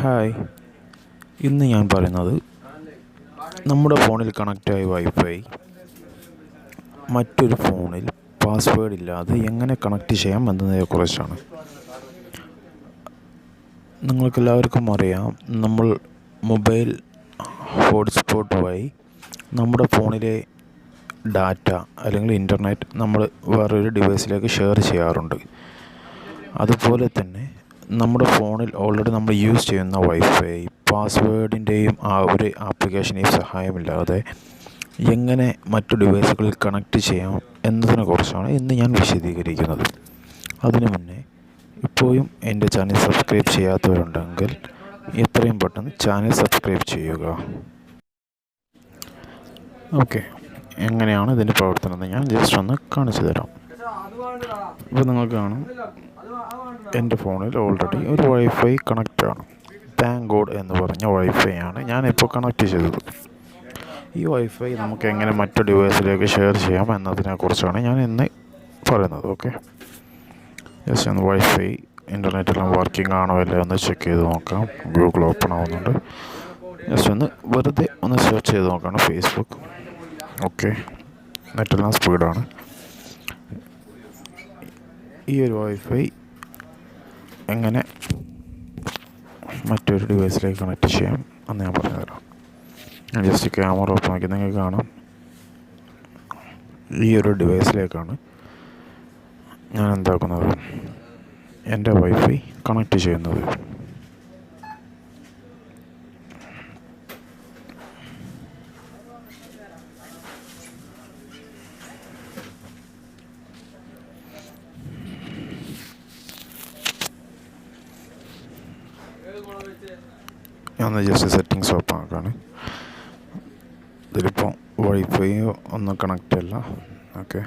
Hi ഇന്ന് ഞാൻ പറയുന്നത് നമ്മുടെ ഫോണിൽ കണക്റ്റായ വൈഫൈ മറ്റൊരു ഫോണിൽ പാസ്വേഡ് ഇല്ലാതെ എങ്ങനെ കണക്റ്റ് ചെയ്യാം എന്നതിനെക്കുറിച്ചാണ് നിങ്ങൾക്കെല്ലാവർക്കും അറിയാം നമ്മൾ മൊബൈൽ ഹോട്ട്സ്പോട്ട് വഴി നമ്മുടെ ഫോണിലെ ഡാറ്റ അല്ലെങ്കിൽ ഇന്റർനെറ്റ് നമ്മൾ വേറൊരു ഡിവൈസിലേക്ക് ഷെയർ ചെയ്യാറുണ്ട്. അതുപോലെ തന്നെ നമ്മുടെ ഫോണിൽ ഓൾറെഡി നമ്മൾ യൂസ് ചെയ്യുന്ന വൈഫൈ പാസ്വേഡിന്റെയും ആ ഒരു ആപ്ലിക്കേഷന്റെയും സഹായമില്ലാതെ എങ്ങനെ മറ്റു ഡിവൈസുകളിൽ കണക്റ്റ് ചെയ്യാം എന്നതിനെ എന്നതിനെക്കുറിച്ചാണ് ഇന്ന് ഞാൻ വിശദീകരിക്കുന്നത്. അതിനു മുന്നേ ഇപ്പോഴും എന്റെ ചാനൽ സബ്സ്ക്രൈബ് ചെയ്യാത്തവരുണ്ടെങ്കിൽ എത്രയും പെട്ടെന്ന് ചാനൽ സബ്സ്ക്രൈബ് ചെയ്യുക. ഓക്കെ എങ്ങനെയാണ് ഇതിന്റെ പ്രവർത്തനം എന്ന് ഞാൻ ജസ്റ്റ് ഒന്ന് കാണിച്ചു തരാം. ഇപ്പോൾ നിങ്ങൾക്ക് കാണാം. എന്റെ ഫോണിൽ ഓൾറെഡി ഒരു വൈഫൈ കണക്റ്റ് ആണ്. താങ്ക് ഗോഡ് എന്ന് പറഞ്ഞ വൈഫൈ ആണ് ഞാനിപ്പോൾ കണക്റ്റ് ചെയ്തത്. ഈ വൈഫൈ നമുക്ക് എങ്ങനെ മറ്റു ഡിവൈസിലേക്ക് ഷെയർ ചെയ്യാം എന്നതിനെ കുറിച്ചാണ് ഞാൻ ഇന്ന് പറയുന്നത് ഓക്കെ ജസ്റ്റ് ഒന്ന് വൈഫൈ ഇന്റർനെറ്റെല്ലാം വർക്കിംഗ് ആണോ അല്ലേ ഒന്ന് ചെക്ക് ചെയ്ത് നോക്കാം. ഗൂഗിൾ ഓപ്പൺ ആവുന്നുണ്ട്. ജസ്റ്റ് ഒന്ന് വെറുതെ ഒന്ന് സെർച്ച് ചെയ്ത് നോക്കണം ഫേസ്ബുക്ക് ഓക്കെ നെറ്റെല്ലാം സ്പീഡാണ് ഈ ഒരു വൈഫൈ എങ്ങനെ മറ്റൊരു ഡിവൈസിലേക്ക് കണക്ട് ചെയ്യാം എന്ന് ഞാൻ പറഞ്ഞുതരാം ഞാൻ ജസ്റ്റ് ക്യാമറ ഓപ്പൺ ആക്കി നിങ്ങൾക്ക് കാണാം. ഈ ഒരു ഡിവൈസിലേക്കാണ് ഞാൻ എന്താക്കുന്നത്? എന്റെ വൈഫൈ കണക്ട് ചെയ്യുന്നത്. ഞാൻ ജസ്റ്റ് സെറ്റിങ്സ് ഓപ്പൺ ആക്കാണ് ഇതിലിപ്പോൾ വൈഫൈ ഒന്നും കണക്റ്റ് അല്ല ഓക്കെ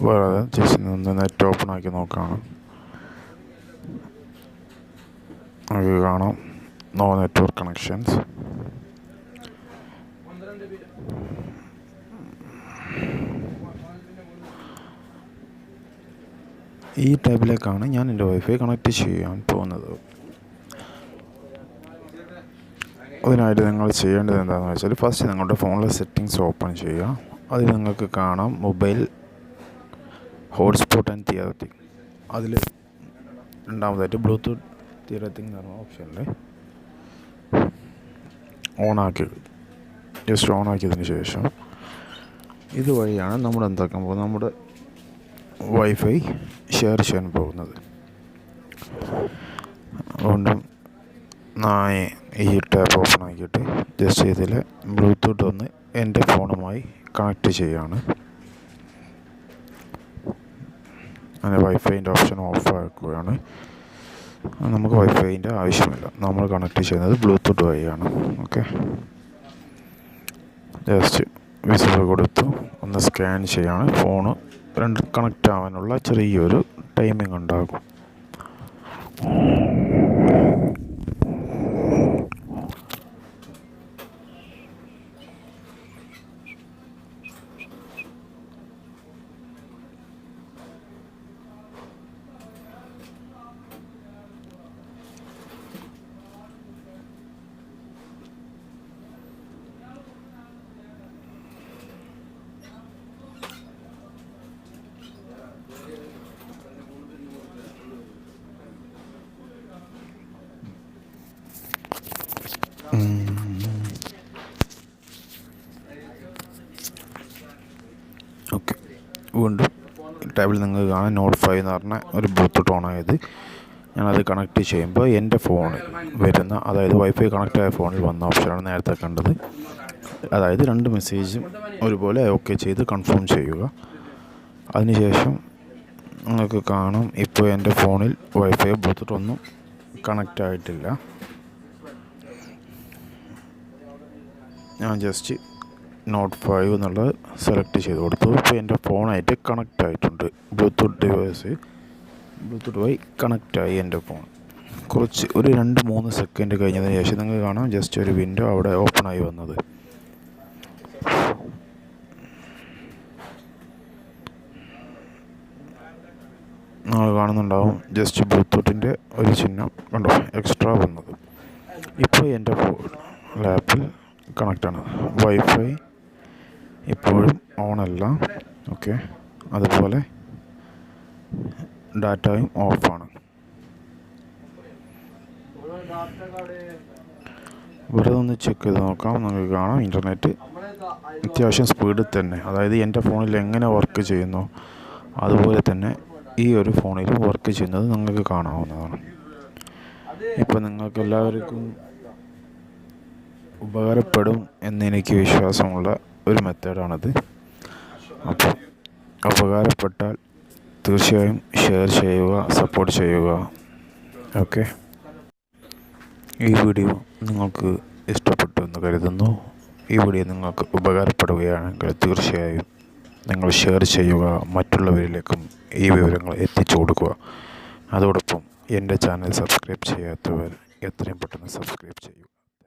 വേറെ ജസ്റ്റ് ഒന്ന് നെറ്റ് ഓപ്പൺ ആക്കി നോക്കുകയാണ് നമുക്ക് കാണാം. നോ നെറ്റ്വർക്ക് കണക്ഷൻസ് ഈ ടാബിലേക്കാണ് ഞാൻ എന്റെ വൈഫൈ കണക്ട് ചെയ്യാൻ പോകുന്നത്. അതിനായിട്ട് നിങ്ങൾ ചെയ്യേണ്ടത് എന്താണെന്ന് വെച്ചാൽ ഫസ്റ്റ് നിങ്ങളുടെ ഫോണിലെ സെറ്റിങ്സ് ഓപ്പൺ ചെയ്യുക. അതിൽ നിങ്ങൾക്ക് കാണാം. മൊബൈൽ ഹോട്ട്സ്പോട്ട് ആൻഡ് തിയറത്തിങ് അതിൽ രണ്ടാമതായിട്ട് ബ്ലൂടൂത്ത് തിയറത്തിങ് എന്ന് പറഞ്ഞ ഓപ്ഷനിൽ ഓണാക്കി ജസ്റ്റ് ഓണാക്കിയതിന് ശേഷം. ഇതുവഴിയാണ് നമ്മൾ എന്താക്കാൻ പോകുന്നത്? നമ്മുടെ വൈഫൈ ഷെയർ ചെയ്യാൻ പോകുന്നത്. അതുകൊണ്ടും ഈ ടാപ്പ് ഓപ്പൺ ആക്കിയിട്ട് ജസ്റ്റ് ഇതിൽ ബ്ലൂടൂത്ത് ഒന്ന് എന്റെ ഫോണുമായി കണക്റ്റ് ചെയ്യാണ്. അങ്ങനെ വൈഫൈന്റെ ഓപ്ഷൻ ഓഫ് ആക്കുകയാണ്. നമുക്ക് വൈഫൈന്റെ ആവശ്യമില്ല. നമ്മൾ കണക്ട് ചെയ്യുന്നത് ബ്ലൂടൂത്ത് വഴിയാണ്. ഓക്കെ? ജസ്റ്റ് വിസിൽ കൊടുത്തു. ഒന്ന് സ്കാൻ ചെയ്യാണ്. ഫോണ് രണ്ട് കണക്റ്റ് ആവാനുള്ള ചെറിയൊരു ടൈമിംഗ് ഉണ്ടാകും ഓക്കെ വീണ്ടും ടേബിൾ നിങ്ങൾക്ക് കാണാം നോട്ട് ഫൈവ് എന്ന് പറഞ്ഞ ഒരു ബ്ലൂടൂത്ത് ഓണായത് ഞാനത് കണക്ട് ചെയ്യുമ്പോൾ എന്റെ ഫോണിൽ വരുന്ന അതായത് വൈഫൈ കണക്റ്റ് ആയ ഫോണിൽ വന്ന ഓപ്ഷനാണ് നേരത്തെ കണ്ടത്. അതായത് രണ്ട് മെസ്സേജും ഒരുപോലെ ഓക്കെ ചെയ്ത് കൺഫേം ചെയ്യുക. അതിനുശേഷം നിങ്ങൾക്ക് കാണാം ഇപ്പോൾ എന്റെ ഫോണിൽ വൈഫൈ ബ്ലൂടൂത്ത് ഒന്നും കണക്റ്റ് ആയിട്ടില്ല. ഞാൻ ജസ്റ്റ് നോട്ട് ഫൈവ് എന്നുള്ളത് സെലക്ട് ചെയ്ത് കൊടുത്തു. ഇപ്പോൾ എന്റെ ഫോണായിട്ട് കണക്റ്റ് ആയിട്ടുണ്ട്. ബ്ലൂടൂത്ത് ഡിവൈസ് ബ്ലൂടൂത്ത് വഴി കണക്റ്റായി എന്റെ ഫോൺ കുറച്ച് ഒരു രണ്ട് മൂന്ന് സെക്കൻഡ് കഴിഞ്ഞതിന് ശേഷം നിങ്ങൾക്ക് കാണാം. ജസ്റ്റ് ഒരു വിൻഡോ അവിടെ ഓപ്പൺ ആയി വന്നത്. നിങ്ങൾ കാണുന്നുണ്ടാവും. ജസ്റ്റ് ബ്ലൂടൂത്തിന്റെ ഒരു ചിഹ്നം കണ്ടോ? എക്സ്ട്രാ വന്നത്. ഇപ്പോൾ എന്റെ ലാപ്പിൽ കണക്റ്റാണ് വൈഫൈ ഇപ്പോഴും ഓണല്ല ഓക്കെ അതുപോലെ ഡാറ്റയും ഓഫാണ് വെറുതെ ഒന്ന് ചെക്ക് ചെയ്ത് നോക്കാം. നിങ്ങൾക്ക് കാണാം. ഇന്റർനെറ്റ് അത്യാവശ്യം സ്പീഡിൽ തന്നെ. അതായത് എന്റെ ഫോണിൽ എങ്ങനെ വർക്ക് ചെയ്യുന്നു അതുപോലെ തന്നെ ഈ ഒരു ഫോണിൽ വർക്ക് ചെയ്യുന്നത് നിങ്ങൾക്ക് കാണാവുന്നതാണ്. ഇപ്പം നിങ്ങൾക്ക് എല്ലാവർക്കും ഉപകാരപ്പെടും എന്നെനിക്ക് വിശ്വാസമുള്ള ഒരു മെത്തേഡാണത്. അപ്പോൾ ഉപകാരപ്പെട്ടാൽ തീർച്ചയായും ഷെയർ ചെയ്യുക സപ്പോർട്ട് ചെയ്യുക. ഓക്കെ ഈ വീഡിയോ നിങ്ങൾക്ക് ഇഷ്ടപ്പെട്ടു എന്ന് കരുതുന്നു. ഈ വീഡിയോ നിങ്ങൾക്ക് ഉപകാരപ്പെടുകയാണെങ്കിൽ തീർച്ചയായും നിങ്ങൾ ഷെയർ ചെയ്യുക മറ്റുള്ളവരിലേക്കും ഈ വിവരങ്ങൾ എത്തിച്ചു കൊടുക്കുക. അതോടൊപ്പം എന്റെ ചാനൽ സബ്സ്ക്രൈബ് ചെയ്യാത്തവർ എത്രയും പെട്ടെന്ന് സബ്സ്ക്രൈബ് ചെയ്യൂ.